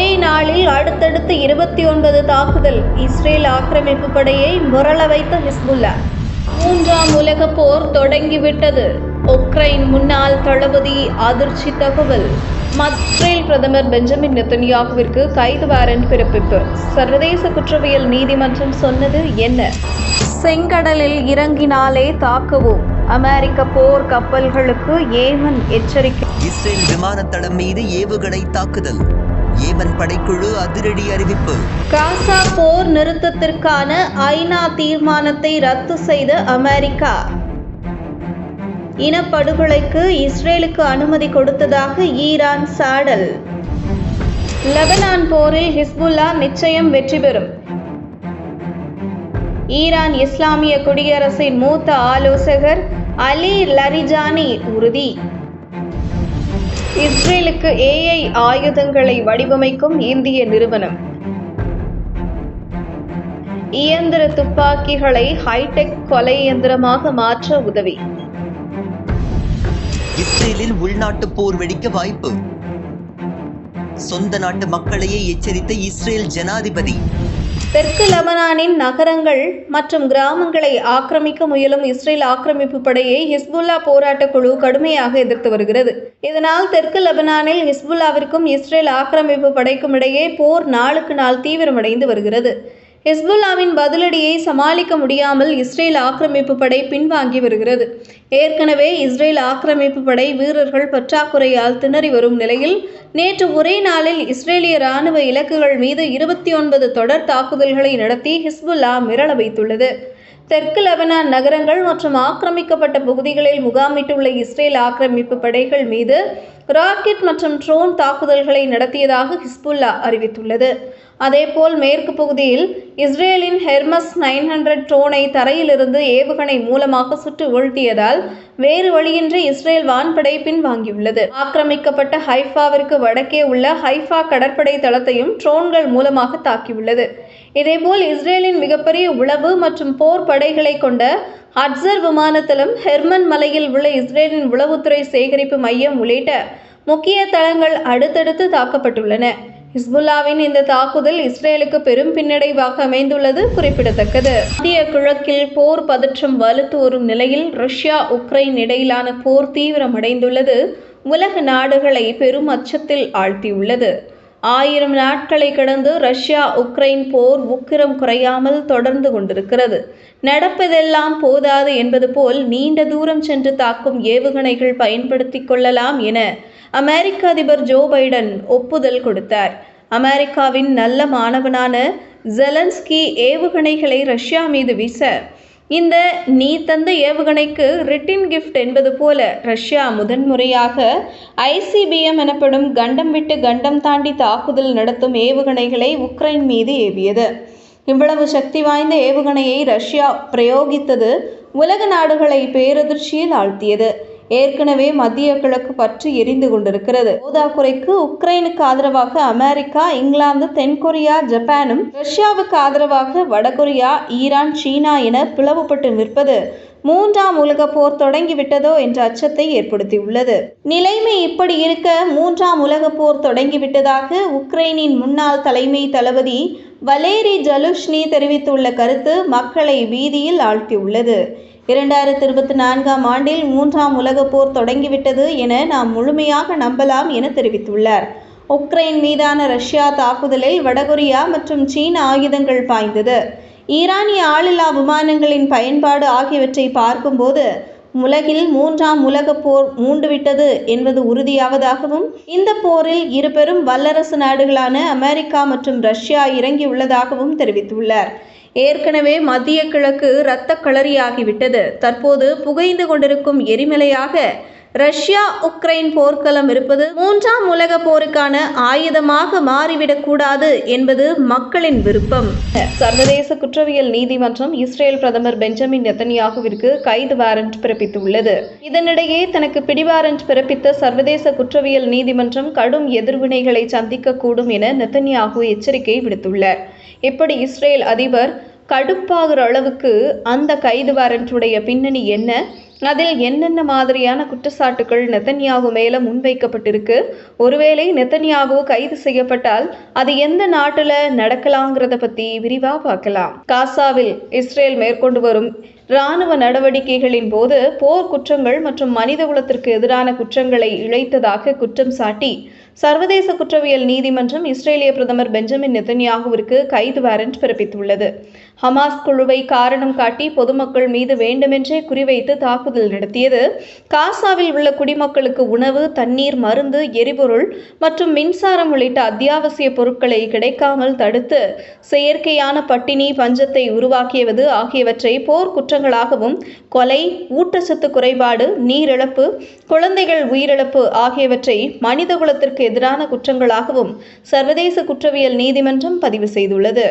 ஒரே நாளில் அடுத்தடுத்து இருபத்தி ஒன்பது தாக்குதல் இஸ்ரேல் ஆக்கிரமிப்பு படையை முரள வைத்த ஹிஸ்புல்லா. மூன்றாம் உலகப் போர் தொடங்கிவிட்டது. உக்ரைன் முன்னாள் தளபதி அதிர்ச்சி தகவல். மத்ரேல் பிரதமர் பெஞ்சமின் நெத்தன்யாகுவிற்கு கைது வாரண்ட் பிறப்பிப்பு. சர்வதேச குற்றவியல் நீதிமன்றம் சொன்னது என்ன? செங்கடலில் இறங்கினாலே தாக்குவோம். அமெரிக்க போர் கப்பல்களுக்கு ஏமன் எச்சரிக்கை. இஸ்ரேல் விமானத்தளம் மீது ஏவுகணை தாக்குதல். ஏமன் படைக்குழு அதிரடி அறிவிப்பு. காசா போர் நிறுத்தத்திற்கான ஐநா தீர்மானத்தை ரத்து செய்த அமெரிக்கா. இனப்படுகொலைக்கு இஸ்ரேலுக்கு அனுமதி கொடுத்ததாக ஈரான் சாடல். லெபனான் போரில் ஹிஸ்புல்லா நிச்சயம் வெற்றி பெறும். ஈரான் இஸ்லாமிய குடியரசின் மூத்த ஆலோசகர் அலி லரிஜானி உறுதி. இஸ்ரேலுக்கு ஏஐ ஆயுதங்களை வடிவமைக்கும் இந்திய நிறுவனம். இயந்திர துப்பாக்கிகளை ஹைடெக் கொலை இயந்திரமாக மாற்ற உதவி. இஸ்ரேலில் உள்நாட்டு போர் வெடிக்க வாய்ப்பு. சொந்த நாட்டு மக்களையே எச்சரித்த இஸ்ரேல் ஜனாதிபதி. தெற்கு லெபனானின் நகரங்கள் மற்றும் கிராமங்களை ஆக்கிரமிக்க முயலும் இஸ்ரேல் ஆக்கிரமிப்பு படையை ஹிஸ்புல்லா போராட்டக் குழு கடுமையாக எதிர்த்து வருகிறது. இதனால் தெற்கு லெபனானில் ஹிஸ்புல்லாவிற்கும் இஸ்ரேல் ஆக்கிரமிப்பு படைக்கும் இடையே போர் நாளுக்கு நாள் தீவிரமடைந்து வருகிறது. ஹிஸ்புல்லாவின் பதிலடியை சமாளிக்க முடியாமல் இஸ்ரேல் ஆக்கிரமிப்பு படை பின்வாங்கி வருகிறது. ஏற்கனவே இஸ்ரேல் ஆக்கிரமிப்பு படை வீரர்கள் பற்றாக்குறையால் திணறி வரும் நிலையில் நேற்று ஒரே நாளில் இஸ்ரேலிய ராணுவ இலக்குகள் மீது இருபத்தி ஒன்பது தொடர் தாக்குதல்களை நடத்தி ஹிஸ்புல்லா மிரள வைத்துள்ளது. தெற்கு லெபனான் நகரங்கள் மற்றும் ஆக்கிரமிக்கப்பட்ட பகுதிகளில் முகாமிட்டுள்ள இஸ்ரேல் ஆக்கிரமிப்பு படைகள் மீது ராக்கெட் மற்றும் ட்ரோன் தாக்குதல்களை நடத்தியதாக ஹிஸ்புல்லா அறிவித்துள்ளது. அதேபோல் மேற்கு பகுதியில் இஸ்ரேலின் ஹெர்மஸ் நைன் ஹண்ட்ரட் ட்ரோனை தரையிலிருந்து ஏவுகணை மூலமாக சுட்டு வீழ்த்தியதால் வேறு வழியின்றி இஸ்ரேல் வான்படை பின்வாங்கியுள்ளது. ஆக்கிரமிக்கப்பட்ட ஹைஃபாவிற்கு வடக்கே உள்ள ஹைஃபா கடற்படை தளத்தையும் ட்ரோன்கள் மூலமாக தாக்கியுள்ளது. இதேபோல் இஸ்ரேலின் மிகப்பெரிய உளவு மற்றும் போர் படைகளை கொண்ட ஹட்சர் விமானத்தளம் ஹெர்மன் மலையில் உள்ள இஸ்ரேலின் உளவுத்துறை சேகரிப்பு மையம் உள்ளிட்ட முக்கிய தளங்கள் அடுத்தடுத்து தாக்கப்பட்டுள்ளன. ஹிஸ்புல்லாவின் இந்த தாக்குதல் இஸ்ரேலுக்கு பெரும் பின்னடைவாக அமைந்துள்ளது குறிப்பிடத்தக்கது. மத்திய கிழக்கில் போர் பதற்றம் வலுத்து வரும் நிலையில் ரஷ்யா உக்ரைன் இடையிலான போர் தீவிரமடைந்துள்ளது. உலக நாடுகளை பெரும் அச்சத்தில் ஆழ்த்தியுள்ளது. ஆயிரம் நாட்களை கடந்து ரஷ்யா உக்ரைன் போர் உக்கிரம் குறையாமல் தொடர்ந்து கொண்டிருக்கிறது. நடப்பதெல்லாம் போதாது என்பது போல் நீண்ட தூரம் சென்று தாக்கும் ஏவுகணைகள் பயன்படுத்திக் கொள்ளலாம் என அமெரிக்க அதிபர் ஜோ பைடன் ஒப்புதல் கொடுத்தார். அமெரிக்காவின் நல்ல மாணவனான ஜெலன்ஸ்கி ஏவுகணைகளை ரஷ்யா மீது வீச இந்த நீ தந்த ஏவுகணைக்கு ரிட்டின் கிஃப்ட் என்பது போல ரஷ்யா முதன்முறையாக ஐசிபிஎம் எனப்படும் கண்டம் விட்டு கண்டம் தாண்டி தாக்குதல் நடத்தும் ஏவுகணைகளை உக்ரைன் மீது ஏவியது. இவ்வளவு சக்தி வாய்ந்த ஏவுகணையை ரஷ்யா பிரயோகித்தது உலக நாடுகளை பேரதிர்ச்சியில் ஆழ்த்தியது. ஏற்கனவே மத்திய கிழக்கு பற்றி எரிந்து கொண்டிருக்கிறது. போதாக்குறைக்கு உக்ரைனுக்கு ஆதரவாக அமெரிக்கா இங்கிலாந்து தென்கொரியா ஜப்பானும் ரஷ்யாவுக்கு ஆதரவாக வடகொரியா ஈரான் சீனா என பிளவுபட்டு நிற்பது. மூன்றாம் உலக போர் தொடங்கிவிட்டதோ என்ற அச்சத்தை ஏற்படுத்தியுள்ளது. நிலைமை இப்படி இருக்க மூன்றாம் உலக போர் தொடங்கிவிட்டதாக உக்ரைனின் முன்னாள் தலைமை தளபதி வலேரி ஜலுஷ்னி தெரிவித்துள்ள கருத்து மக்களை வீதியில் ஆழ்த்தியுள்ளது. இரண்டாயிரத்தி இருபத்தி நான்காம் ஆண்டில் மூன்றாம் உலகப் போர் தொடங்கிவிட்டது என நாம் முழுமையாக நம்பலாம் என தெரிவித்துள்ளார். உக்ரைன் மீதான ரஷ்யா தாக்குதலில் வடகொரியா மற்றும் சீன ஆயுதங்கள் பாய்ந்தது. ஈரானிய ஆளில்லா விமானங்களின் பயன்பாடு ஆகியவற்றை பார்க்கும்போது உலகில் மூன்றாம் உலகப் போர் மூண்டுவிட்டது என்பது உறுதியாவதாகவும் இந்த போரில் இரு பெரும் வல்லரசு நாடுகளான அமெரிக்கா மற்றும் ரஷ்யா இறங்கியுள்ளதாகவும் தெரிவித்துள்ளார். ஏற்கனவே மத்திய கிழக்கு இரத்த களரியாகிவிட்டது. தற்போது புகைந்து கொண்டிருக்கும் எரிமலையாக ரஷ்யா உக்ரைன் போர்க்களம் இருப்பது மூன்றாம் உலக போருக்கான ஆயுதமாக மாறிவிடக்கூடாது என்பது மக்களின் விருப்பம். சர்வதேச குற்றவியல் நீதிமன்றம் இஸ்ரேல் பிரதமர் பெஞ்சமின் நெத்தன்யாகுவிற்கு கைது வாரண்ட் பிறப்பித்துள்ளது. இதனிடையே தனக்கு பிடிவாரண்ட் பிறப்பித்த சர்வதேச குற்றவியல் நீதிமன்றம் கடும் எதிர்வினைகளை சந்திக்கக்கூடும் என நெத்தன்யாகு எச்சரிக்கை விடுத்துள்ளார். இப்படி இஸ்ரேல் அதிபர் கடுப்பாகிற அளவுக்கு அந்த கைது வாரண்ட்டுடைய பின்னணி என்ன? அதில் என்னென்ன மாதிரியான குற்றச்சாட்டுகள் நெத்தன்யாகு மேலே முன்வைக்கப்பட்டிருக்கு? ஒருவேளை நெத்தன்யாகு கைது செய்யப்பட்டால் அது எந்த நாட்டில் நடக்கலாங்கிறத பற்றி விரிவாக பார்க்கலாம். காசாவில் இஸ்ரேல் மேற்கொண்டு வரும் இராணுவ நடவடிக்கைகளின் போது போர் குற்றங்கள் மற்றும் மனிதகுலத்திற்கு எதிரான குற்றங்களை இழைத்ததாக குற்றம் சாட்டி சர்வதேச குற்றவியல் நீதிமன்றம் இஸ்ரேலிய பிரதமர் பெஞ்சமின் நெத்தன்யாகுவிற்கு கைது வாரண்ட் பிறப்பித்துள்ளது. ஹமாஸ் குழுவை காரணம் காட்டி பொதுமக்கள் மீது வேண்டுமென்றே குறிவைத்து தாக்குதல் நடத்தியது. காசாவில் உள்ள குடிமக்களுக்கு உணவு தண்ணீர் மருந்து எரிபொருள் மற்றும் மின்சாரம் உள்ளிட்ட அத்தியாவசிய பொருட்களை கிடைக்காமல் தடுத்து செயற்கையான பட்டினி பஞ்சத்தை உருவாக்கியவது ஆகியவற்றை போர் குற்றங்களாகவும் கொலை ஊட்டச்சத்து குறைபாடு நீரிழப்பு குழந்தைகள் உயிரிழப்பு ஆகியவற்றை மனிதகுலத்திற்கு எதிரான குற்றங்களாகவும் சர்வதேச குற்றவியல் நீதிமன்றம் பதிவு செய்துள்ளது.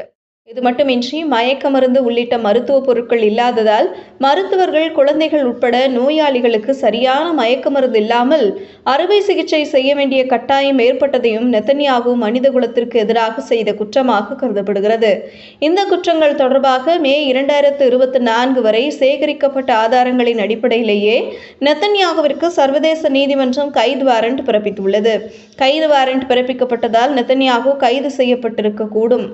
இது மட்டுமின்றி மயக்க மருந்து உள்ளிட்ட மருத்துவ பொருட்கள் இல்லாததால் மருத்துவர்கள் குழந்தைகள் உட்பட நோயாளிகளுக்கு சரியான மயக்க மருந்து இல்லாமல் அறுவை சிகிச்சை செய்ய வேண்டிய கட்டாயம் ஏற்பட்டதையும் நெத்தன்யாகு மனிதகுலத்திற்கு எதிராக செய்த குற்றமாக கருதப்படுகிறது. இந்த குற்றங்கள் தொடர்பாக மே இரண்டாயிரத்து இருபத்தி நான்கு வரை சேகரிக்கப்பட்ட ஆதாரங்களின் அடிப்படையிலேயே நெத்தன்யாகுவிற்கு சர்வதேச நீதிமன்றம் கைது வாரண்ட் பிறப்பித்துள்ளது. கைது வாரண்ட் பிறப்பிக்கப்பட்டதால் நெத்தன்யாகு கைது செய்யப்பட்டிருக்க கூடும்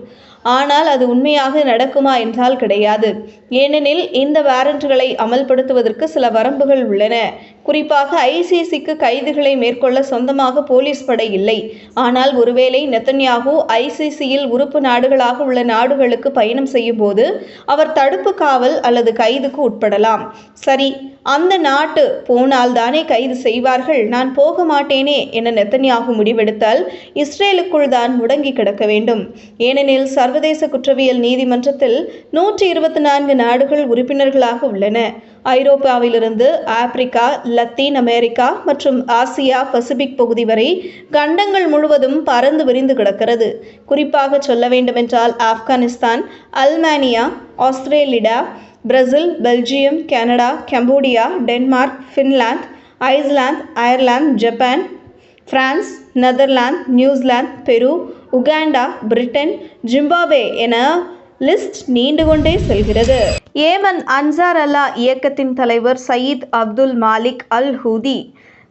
ஆனால் அது உண்மையாக நடக்குமா என்றால் கிடையாது. ஏனெனில் இந்த வாரண்ட்களை அமல்படுத்துவதற்கு சில வரம்புகள் உள்ளன. குறிப்பாக ஐசிசிக்கு கைதுகளை மேற்கொள்ள சொந்தமாக போலீஸ் படை இல்லை. ஆனால் ஒருவேளை நெத்தன்யாகு ஐசிசியில் உறுப்பு நாடுகளாக உள்ள நாடுகளுக்கு பயணம் செய்யும் போது அவர் தடுப்பு காவல் அல்லது கைதுக்கு உட்படலாம். சரி அந்த நாட்டு போனால் தானே கைது செய்வார்கள். நான் போக மாட்டேனே என நெத்தனியாகு முடிவெடுத்தால் இஸ்ரேலுக்குள் தான் முடங்கி கிடக்க வேண்டும். ஏனெனில் சர்வதேச குற்றவியல் நீதிமன்றத்தில் நூற்றி இருபத்தி நான்கு நாடுகள் உறுப்பினர்களாக உள்ளன. ஐரோப்பாவிலிருந்து ஆப்பிரிக்கா லத்தீன் அமெரிக்கா மற்றும் ஆசியா பசிபிக் பகுதி வரை கண்டங்கள் முழுவதும் பறந்து விரிந்து கிடக்கிறது. குறிப்பாக சொல்ல வேண்டுமென்றால் Afghanistan அல்மானியா Australia Brazil Belgium Canada Cambodia Denmark Finland Iceland Ireland Japan France Netherlands New Zealand Peru Uganda Britain Zimbabwe என லிஸ்ட் நீண்டு கொண்டே செல்கிறது. ஏமன் அன்சார் அல்லா இயக்கத்தின் தலைவர் Sayyid Abdul Malik al Houthi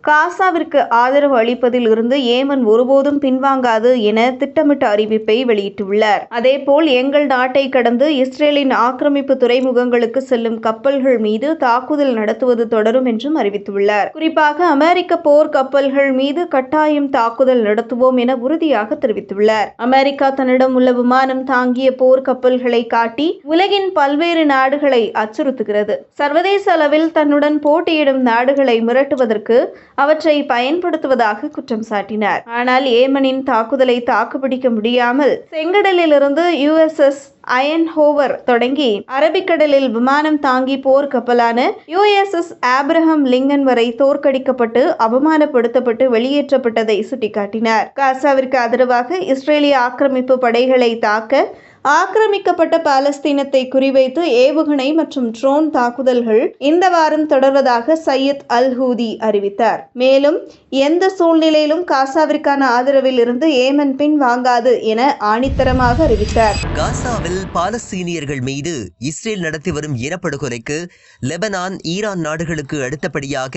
காசாவிற்கு ஆதரவு அளிப்பதில் இருந்து ஏமன் ஒருபோதும் பின்வாங்காது என திட்டமிட்ட அறிவிப்பை வெளியிட்டுள்ளார். அதேபோல் எங்கள் நாட்டை கடந்து இஸ்ரேலின் ஆக்கிரமிப்பு துறைமுகங்களுக்கு செல்லும் கப்பல்கள் மீது தாக்குதல் நடத்துவது தொடரும் என்றும் அறிவித்துள்ளார். குறிப்பாக அமெரிக்க போர் கப்பல்கள் மீது கட்டாயம் தாக்குதல் நடத்துவோம் என உறுதியாக தெரிவித்துள்ளார். அமெரிக்கா தன்னிடம் உள்ள விமானம் தாங்கிய போர் கப்பல்களை காட்டி உலகின் பல்வேறு நாடுகளை அச்சுறுத்துகிறது. சர்வதேச அளவில் தன்னுடன் போட்டியிடும் நாடுகளை மிரட்டுவதற்கு அவற்றை பயன்படுத்துவதாக குற்றம் சாட்டினார். ஆனால் ஏமனின் தாக்குதலை தாக்குப்பிடிக்க முடியாமல் செங்கடலிலிருந்து யுஎஸ்எஸ் அயன் ஹோவர் தொடங்கி அரபிக்கடலில் விமானம் தாங்கி போர் கப்பலான யுஎஸ்எஸ் ஆப்ரஹாம் லிங்கன் வரை தோற்கடிக்கப்பட்டு அவமானப்படுத்தப்பட்டு வெளியேற்றப்பட்டதை சுட்டிக்காட்டினார். காசாவிற்கு ஆதரவாக இஸ்ரேலிய ஆக்கிரமிப்பு படைகளை தாக்க ஆக்கிரமிக்கப்பட்ட பாலஸ்தீனத்தை குறிவைத்து ஏவுகணை மற்றும் ட்ரோன் தாக்குதல்கள் இந்த வாரம் தொடர்வதாக சையத் அல் ஹூதி அறிவித்தார். மேலும் எந்த சூழ்நிலையிலும் காசாவிற்கான ஆதரவில் இருந்து ஏமன் பின் வாங்காது என ஆணித்தரமாக அறிவித்தார். காசாவில் பாலஸ்தீனியர்கள் மீது இஸ்ரேல் நடத்தி வரும் இனப்படுகொலைக்கு லெபனான் ஈரான் நாடுகளுக்கு அடுத்தபடியாக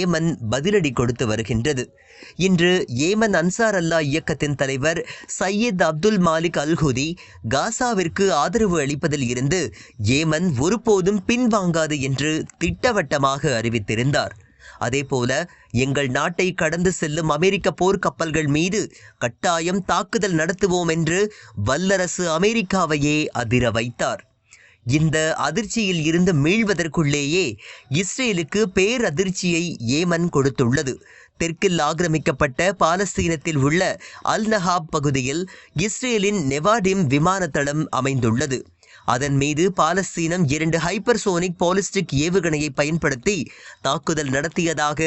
ஏமன் பதிலடி கொடுத்து வருகின்றது. இன்று ஏமன் அன்சார் அல்லா இயக்கத்தின் தலைவர் சையீத் அப்துல் மாலிக் அல்ஹுதி காசாவிற்கு ஆதரவு அளிப்பதில் இருந்து ஏமன் ஒருபோதும் பின்வாங்காது என்று திட்டவட்டமாக அறிவித்திருந்தார். அதேபோல எங்கள் நாட்டை கடந்து செல்லும் அமெரிக்க போர்க்கப்பல்கள் மீது கட்டாயம் தாக்குதல் நடத்துவோம் என்று வல்லரசு அமெரிக்காவையே அதிர வைத்தார். இந்த அதிர்ச்சியில் இருந்து மீள்வதற்குள்ளேயே இஸ்ரேலுக்கு பேரதிர்ச்சியை ஏமன் கொடுத்துள்ளது. தெற்கில் ஆக்கிரமிக்கப்பட்ட பாலஸ்தீனத்தில் உள்ள அல் நஹாப் பகுதியில் இஸ்ரேலின் நெவாடிம் விமானத்தளம் அமைந்துள்ளது. அதன் மீது பாலஸ்தீனம் இரண்டு ஹைப்பர்சோனிக் பாலிஸ்டிக் ஏவுகணையை பயன்படுத்தி தாக்குதல் நடத்தியதாக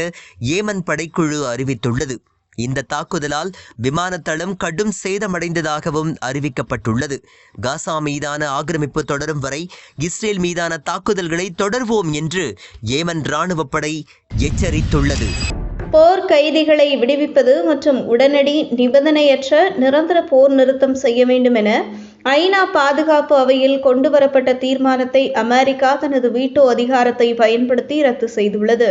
ஏமன் படைக்குழு அறிவித்துள்ளது. இந்த தாக்குதலால் விமானத்தளம் கடும் சேதமடைந்ததாகவும் அறிவிக்கப்பட்டுள்ளது. காசா மீதான ஆக்கிரமிப்பு தொடரும் வரை இஸ்ரேல் மீதான தாக்குதல்களை தொடர்வோம் என்று ஏமன் இராணுவப்படை எச்சரித்துள்ளது. போர் கைதிகளை விடுவிப்பது மற்றும் உடனடி நிபந்தனையற்ற நிரந்தர போர் நிறுத்தம் செய்ய வேண்டும் என ஐநா பாதுகாப்பு அவையில் கொண்டுவரப்பட்ட தீர்மானத்தை அமெரிக்கா தனது வீட்டோ அதிகாரத்தை பயன்படுத்தி ரத்து செய்துள்ளது.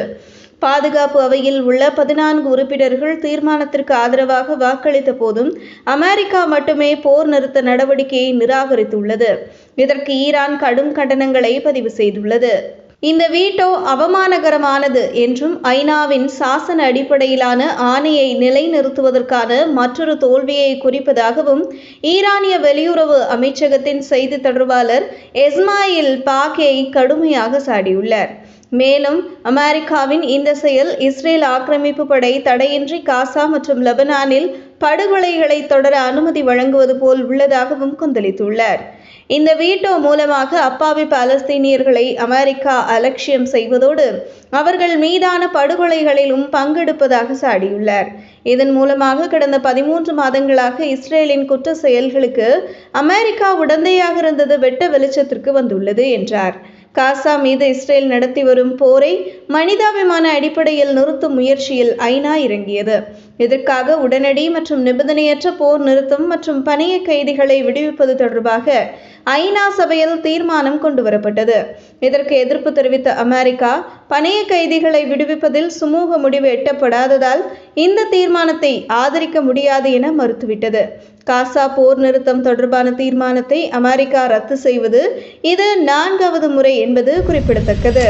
பாதுகாப்பு அவையில் உள்ள பதினான்கு உறுப்பினர்கள் தீர்மானத்திற்கு ஆதரவாக வாக்களித்த போதும் அமெரிக்கா மட்டுமே போர் நிறுத்த நடவடிக்கையை நிராகரித்துள்ளது. இதற்கு ஈரான் கடும் கண்டனங்களை பதிவு செய்துள்ளது. இந்த வீட்டோ அவமானகரமானது என்றும் ஐநாவின் சாசன அடிப்படையிலான ஆணையை நிலைநிறுத்துவதற்கான மற்றொரு தோல்வியை குறிப்பதாகவும் ஈரானிய வெளியுறவு அமைச்சகத்தின் செய்தி தொடர்பாளர் எஸ்மாயில் பாகே கடுமையாக சாடியுள்ளார். மேலும் அமெரிக்காவின் இந்த செயல் இஸ்ரேல் ஆக்கிரமிப்பு படை தடையின்றி காசா மற்றும் லெபனானில் படுகொலைகளை தொடர அனுமதி வழங்குவது போல் உள்ளதாகவும் கொந்தளித்துள்ளார். இந்த வீட்டோ மூலமாக அப்பாவி பாலஸ்தீனியர்களை அமெரிக்கா அலட்சியம் செய்வதோடு அவர்கள் மீதான படுகொலைகளிலும் பங்கெடுப்பதாக சாடியுள்ளார். இதன் மூலமாக கடந்த பதிமூன்று மாதங்களாக இஸ்ரேலின் குற்ற செயல்களுக்கு அமெரிக்கா உடந்தையாக இருந்தது வெட்ட வெளிச்சத்திற்கு வந்துள்ளது என்றார். காசா மீது இஸ்ரேல் நடத்தி வரும் போரை மனிதாபிமான அடிப்படையில் நிறுத்தும் முயற்சியில் ஐநா இறங்கியது. இதற்காக உடனடி மற்றும் நிபந்தனையற்ற போர் நிறுத்தம் மற்றும் பணைய கைதிகளை விடுவிப்பது தொடர்பாக ஐநா சபையில் தீர்மானம் கொண்டுவரப்பட்டது. இதற்கு எதிர்ப்பு தெரிவித்த அமெரிக்கா பணைய கைதிகளை விடுவிப்பதில் சுமூக முடிவு எட்டப்படாததால் இந்த தீர்மானத்தை ஆதரிக்க முடியாது என மறுத்துவிட்டது. காசா போர் நிறுத்தம் தொடர்பான தீர்மானத்தை அமெரிக்கா ரத்து செய்வது இது நான்காவது முறை என்பது குறிப்பிடத்தக்கது.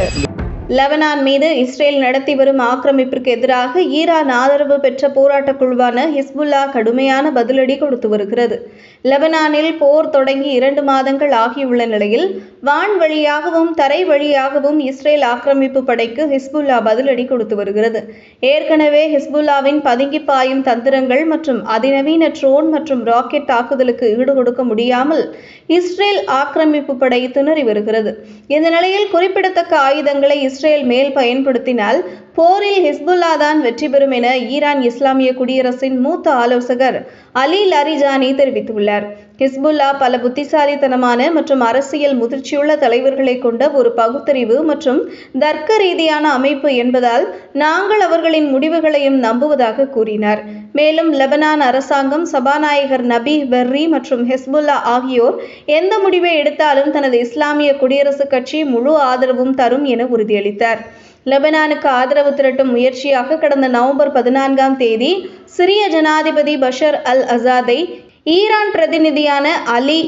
லெபனான் மீது இஸ்ரேல் நடத்தி வரும் ஆக்கிரமிப்பிற்கு எதிராக ஈரான் ஆதரவு பெற்ற போராட்டக் குழுவான ஹிஸ்புல்லா கடுமையான பதிலடி கொடுத்து வருகிறது. லெபனானில் போர் தொடங்கி இரண்டு மாதங்கள் ஆகியுள்ள நிலையில் வான் வழியாகவும் தரை வழியாகவும் இஸ்ரேல் ஆக்கிரமிப்பு படைக்கு ஹிஸ்புல்லா பதிலடி கொடுத்து வருகிறது. ஏற்கனவே ஹிஸ்புல்லாவின் பதுங்கி பாயும் தந்திரங்கள் மற்றும் அதிநவீன ட்ரோன் மற்றும் ராக்கெட் தாக்குதலுக்கு ஈடுகொடுக்க முடியாமல் இஸ்ரேல் ஆக்கிரமிப்பு படை திணறி வருகிறது. இந்த நிலையில் குறிப்பிடத்தக்க ஆயுதங்களை இஸ்ரேல் மேல் பயன்படுத்தினால் போரில் ஹிஸ்புல்லா தான் வெற்றி பெறும் என ஈரான் இஸ்லாமிய குடியரசின் மூத்த ஆலோசகர் அலி லரிஜானி தெரிவித்துள்ளார். ஹிஸ்புல்லா பல புத்திசாலித்தனமான மற்றும் அரசியல் முதிர்ச்சியுள்ள தலைவர்களை கொண்ட ஒரு பகுத்தறிவு மற்றும் தர்க்க ரீதியான அமைப்பு என்பதால் நாங்கள் அவர்களின் முடிவுகளையும் நம்புவதாக கூறினார். மேலும் லெபனான் அரசாங்கம் சபாநாயகர் நபி பெர்ரி மற்றும் ஹெஸ்புல்லா ஆகியோர் எந்த முடிவை எடுத்தாலும் தனது இஸ்லாமிய குடியரசுக் கட்சி முழு ஆதரவும் தரும் என உறுதியளித்தார். லெபனானுக்கு ஆதரவு திரட்டும் முயற்சியாக கடந்த நவம்பர் பதினான்காம் தேதி சிரிய ஜனாதிபதி பஷர் அல் அசாதை ஈரான் பிரதிநிதியான அலி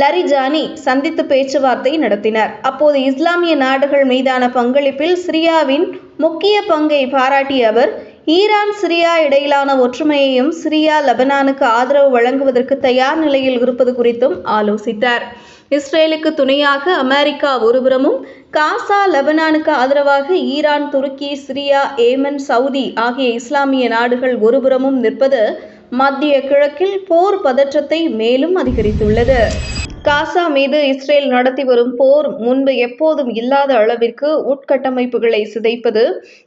லரிஜானி சந்தித்து பேச்சுவார்த்தை நடத்தினார். அப்போது இஸ்லாமிய நாடுகள் மீதான பங்களிப்பில் சிரியாவின் முக்கிய பங்கை பாராட்டிய அவர் ஈரான் சிரியா இடையிலான ஒற்றுமையையும் சிரியா லெபனானுக்கு ஆதரவு வழங்குவதற்கு தயார் நிலையில் இருப்பது குறித்தும் ஆலோசித்தார். இஸ்ரேலுக்கு துணையாக அமெரிக்கா ஒருபுறமும் காசா லெபனானுக்கு ஆதரவாக Iran Turkey Syria Yemen Saudi ஆகிய இஸ்லாமிய நாடுகள் ஒருபுறமும் நிற்பது மத்திய கிழக்கில் போர் பதற்றத்தை மேலும் அதிகரித்துள்ளது. காசா மீது இஸ்ரேல் நடத்தி வரும் போர் முன்பு எப்போதும் இல்லாத அளவிற்கு உட்கட்டமைப்புகளை சிதைப்பது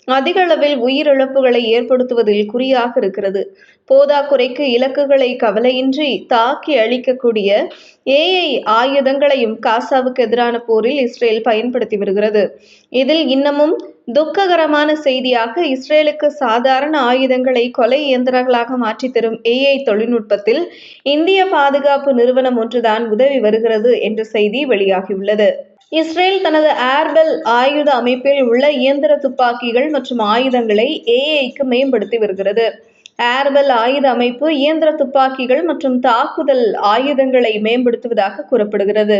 அதிக அளவில் உயிரிழப்புகளை ஏற்படுத்துவதில் குறியாக இருக்கிறது. போதாக்குறைக்கு இலக்குகளை கவலையின்றி தாக்கி அழிக்கக்கூடிய ஏஐ ஆயுதங்களையும் காசாவுக்கு எதிரான போரில் இஸ்ரேல் பயன்படுத்தி வருகிறது. இதில் இன்னமும் துக்ககரமான செய்தியாக இஸ்ரேலுக்கு சாதாரண ஆயுதங்களை கொலை இயந்திரங்களாக மாற்றித் தரும் ஏஐ தொழில்நுட்பத்தில் இந்திய பாதுகாப்பு நிறுவனம் ஒன்றுதான் உதவி வருகிறது என்ற செய்தி வெளியாகியுள்ளது. இஸ்ரேல் தனது ஏர்பெல் ஆயுத அமைப்பில் உள்ள இயந்திர துப்பாக்கிகள் மற்றும் ஆயுதங்களை ஏஐக்கு மேம்படுத்தி வருகிறது. ஏர்பெல் ஆயுத அமைப்பு இயந்திர துப்பாக்கிகள் மற்றும் தாக்குதல் ஆயுதங்களை மேம்படுத்துவதாக கூறப்படுகிறது.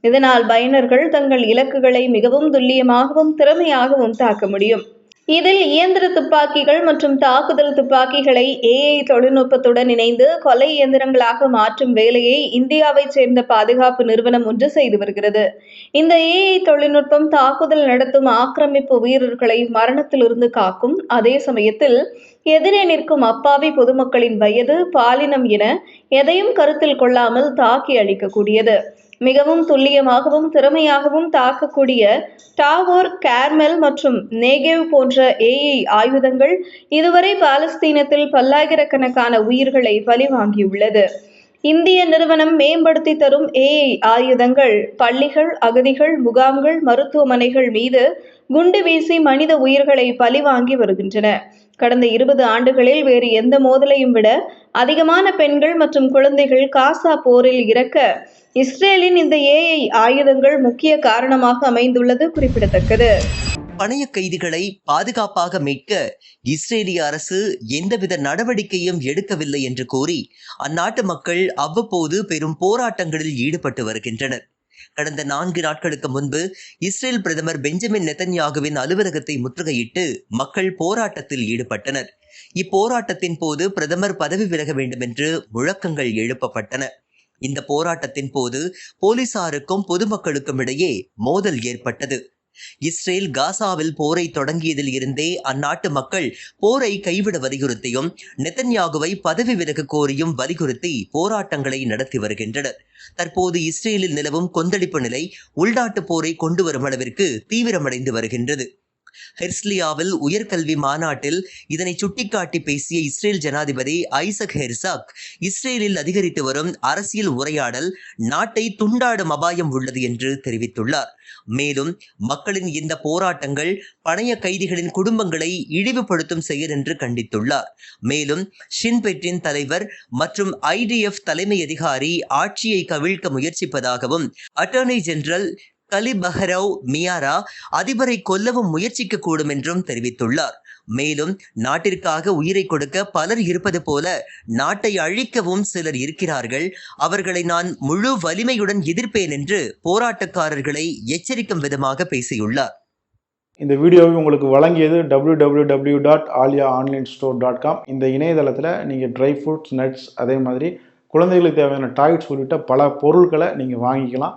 இதனால் பயனர்கள் தங்கள் இலக்குகளை மிகவும் துல்லியமாகவும் திறமையாகவும் தாக்க முடியும். இதில் இயந்திர துப்பாக்கிகள் மற்றும் தாக்குதல் துப்பாக்கிகளை ஏஐ தொழில்நுட்பத்துடன் இணைந்து கொலை இயந்திரங்களாக மாற்றும் வேலையை இந்தியாவைச் சேர்ந்த பாதுகாப்பு நிறுவனம் ஒன்று செய்து வருகிறது. இந்த ஏஐ தொழில்நுட்பம் தாக்குதல் நடத்தும் ஆக்கிரமிப்பு வீரர்களை மரணத்திலிருந்து காக்கும். அதே சமயத்தில் எதிரே நிற்கும் அப்பாவி பொதுமக்களின் வயது பாலினம் என எதையும் கருத்தில் கொள்ளாமல் தாக்கி அழிக்கக்கூடியது. மிகவும் துல்லியமாகவும் திறமையாகவும் தாக்கக்கூடிய டாவோர் கேர்மெல் மற்றும் நேகேவ் போன்ற ஏஐ ஆயுதங்கள் இதுவரை பாலஸ்தீனத்தில் பல்லாயிரக்கணக்கான உயிர்களை பலிவாங்கியுள்ளது இந்திய நிறுவனம் மேம்படுத்தி தரும் ஏஐ ஆயுதங்கள் பள்ளிகள் அகதிகள் முகாம்கள் மருத்துவமனைகள் மீது குண்டு வீசி மனித உயிர்களை பலிவாங்கி வருகின்றன. கடந்த இருபது ஆண்டுகளில் வேறு எந்த மோதலையும் விட அதிகமான பெண்கள் மற்றும் குழந்தைகள் காசா போரில் இறக்க இஸ்ரேலின் இந்த ஏஐ ஆயுதங்கள் முக்கிய காரணமாக அமைந்துள்ளது குறிப்பிடத்தக்கது. பணைய கைதிகளை பாதுகாப்பாக மீட்க இஸ்ரேலிய அரசு எந்தவித நடவடிக்கையும் எடுக்கவில்லை என்று கூறி அந்நாட்டு மக்கள் அவ்வப்போது பெரும் போராட்டங்களில் ஈடுபட்டு வருகின்றனர். கடந்த நான்கு நாட்களுக்கு முன்பு இஸ்ரேல் பிரதமர் பெஞ்சமின் நெதன்யாகுவின் அலுவலகத்தை முற்றுகையிட்டு மக்கள் போராட்டத்தில் ஈடுபட்டனர். இப்போராட்டத்தின் போது பிரதமர் பதவி விலக வேண்டும் என்று முழக்கங்கள் எழுப்பப்பட்டன. இந்த போராட்டத்தின் போது போலீசாருக்கும் பொதுமக்களுக்கும் இடையே மோதல் ஏற்பட்டது. இஸ்ரேல் காசாவில் போரை தொடங்கியதில் இருந்தே அந்நாட்டு மக்கள் போரை கைவிட வலியுறுத்தியும் நெதன்யாகுவை பதவி விலக கோரியும் வலியுறுத்தி போராட்டங்களை நடத்தி வருகின்றனர். தற்போது இஸ்ரேலில் நிலவும் கொந்தளிப்பு நிலை உள்நாட்டு போரை கொண்டு வரும் அளவிற்கு தீவிரமடைந்து வருகின்றது. ஹெர்ஸ்லியாவில் உயர்கல்வி மாநாட்டில் இதனை சுட்டிக்காட்டி பேசிய இஸ்ரேல் ஜனாதிபதி ஐசக் ஹெர்சாக் இஸ்ரேலில் அதிகரித்து வரும் அரசியல் உரையாடல் நாட்டை துண்டாடும் அபாயம் உள்ளது என்று தெரிவித்துள்ளார். மேலும் மக்களின் இந்த போராட்டங்கள் பணைய கைதிகளின் குடும்பங்களை இழிவுபடுத்தும் செயல் என்று கண்டித்துள்ளார். மேலும் ஷின்பெட்டின் தலைவர் மற்றும் ஐடிஎஃப் தலைமை அதிகாரி ஆட்சியை கவிழ்க்க முயற்சிப்பதாகவும் அட்டர்னி ஜெனரல் கலிபஹரவ் மியாரா அதிபரை கொல்லவும் முயற்சிக்க கூடும் என்றும் தெரிவித்துள்ளார். மேலும் நாட்டிற்காக உயிரை கொடுக்க பலர் இருப்பது போல நாட்டை அழிக்கவும் சிலர் இருக்கிறார்கள். அவர்களை நான் முழு வலிமையுடன் எதிர்ப்பேன் என்று போராட்டக்காரர்களை எச்சரிக்கும் விதமாக பேசியுள்ளார். இந்த வீடியோவை உங்களுக்கு வழங்கியது www.alia dot Alia online store dot com இந்த இணையதளத்தில் நீங்கள் ட்ரை ஃப்ரூட்ஸ் நட்ஸ் அதே மாதிரி குழந்தைகளுக்கு தேவையான டாய்ஸ் உள்ளிட்ட பல பொருட்களை நீங்கள் வாங்கிக்கலாம்.